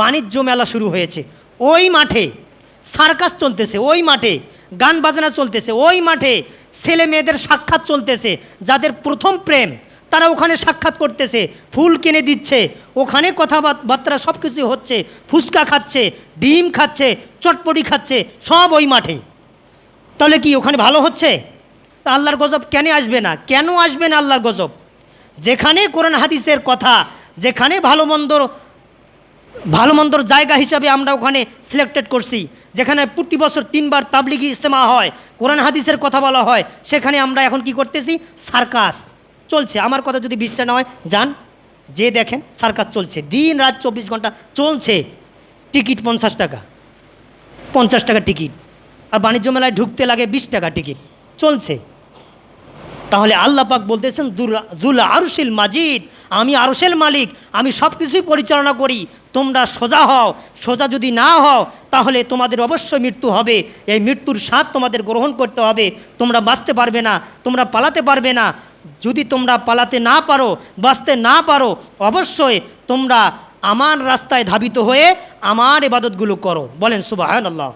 বাণিজ্য মেলা শুরু হয়েছে। ওই মাঠে সার্কাস চলতেছে, ওই মাঠে গান বাজনা চলতেছে, ওই মাঠে ছেলে মেয়েদের সাক্ষাৎ চলতেছে, যাদের প্রথম প্রেম, তারা ওখানে সাক্ষাৎ করতেছে, ফুল কিনে দিচ্ছে, ওখানে কথাবার্তা সব কিছু হচ্ছে, ফুচকা খাচ্ছে, ডিম খাচ্ছে, চটপটি খাচ্ছে, সব ওই মাঠে। তাহলে কি ওখানে ভালো হচ্ছে? তা আল্লাহর গজব কেন আসবে না? কেন আসবে না আল্লাহর গজব? যেখানে কোরআন হাদিসের কথা, যেখানে ভালো মন্দ ভালো মন্দর জায়গা হিসাবে আমরা ওখানে সিলেক্টেড করছি, যেখানে প্রতি বছর তিনবার তাবলিগি ইজতেমা হয়, কোরআন হাদিসের কথা বলা হয়, সেখানে আমরা এখন কি করতেছি? সার্কাস চলছে। আমার কথা যদি বিশ্বাস না হয়, যান, যে দেখেন সার্কাস চলছে। দিন রাত চব্বিশ ঘণ্টা চলছে। টিকিট পঞ্চাশ টাকা পঞ্চাশ টাকা টিকিট। আর বাণিজ্য মেলায় ঢুকতে লাগে বিশ টাকা টিকিট। চলছে। তাহলে আল্লাহ পাক বলতেছেন, দুল- আরুশিল মাজিদ, আমি আরশেল মালিক, আমি সব কিছুই পরিচালনা করি, তোমরা সোজা হও, সোজা যদি না হও, তাহলে তোমাদের অবশ্যই মৃত্যু হবে, এই মৃত্যুর স্বাদ তোমাদের গ্রহণ করতে হবে, তোমরা বাঁচতে পারবে না, তোমরা পালাতে পারবে না, যদি তোমরা পালাতে না পারো, বাঁচতে না পারো, অবশ্যই তোমরা আমার রাস্তায় ধাবিত হয়ে আমার এবাদতগুলো করো। বলেন সুবাহ আল্লাহ